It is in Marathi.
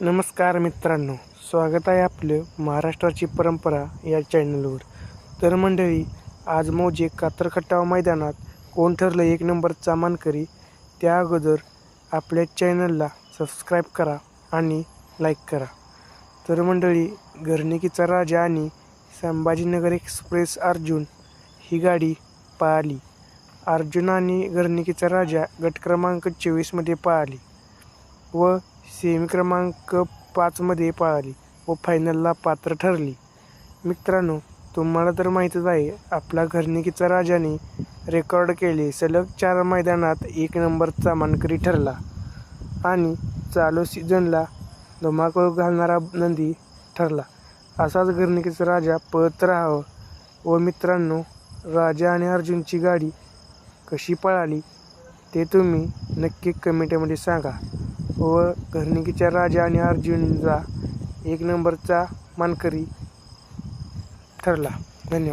नमस्कार मित्रांनो स्वागत आहे आपलं महाराष्ट्राची परंपरा या चॅनलवर. तर मंडळी आज मौजे कातर मैदानात कोण ठरलं एक नंबरचा मानकरी त्या अगोदर आपल्या चॅनलला सबस्क्राईब करा आणि लाईक करा. तर मंडळी घरणिकीचा राजा आणि संभाजीनगर एक्सप्रेस अर्जुन ही गाडी पाळली अर्जुन आणि घरणिकीचा राजा गट क्रमांक चोवीसमध्ये पळाली व सेमी क्रमांक पाचमध्ये पळाली व फायनलला पात्र ठरली. मित्रांनो तुम्हाला तर माहीतच आहे आपला घरनिकीचा राजाने रेकॉर्ड केले. सलग चार मैदानात एक नंबरचा मानकरी ठरला. आणि चालू सीझनला धुमाकूळ घालणारा नंदी ठरला. असाच घरनिकीचा राजा पळत राहावं. व मित्रांनो राजा आणि अर्जुनची गाडी कशी पळाली ते तुम्ही नक्की कमेंटमध्ये सांगा. हो, व घरणिकीच्या राजा आणि अर्जुनचा एक नंबरचा मानकरी ठरला. धन्यवाद.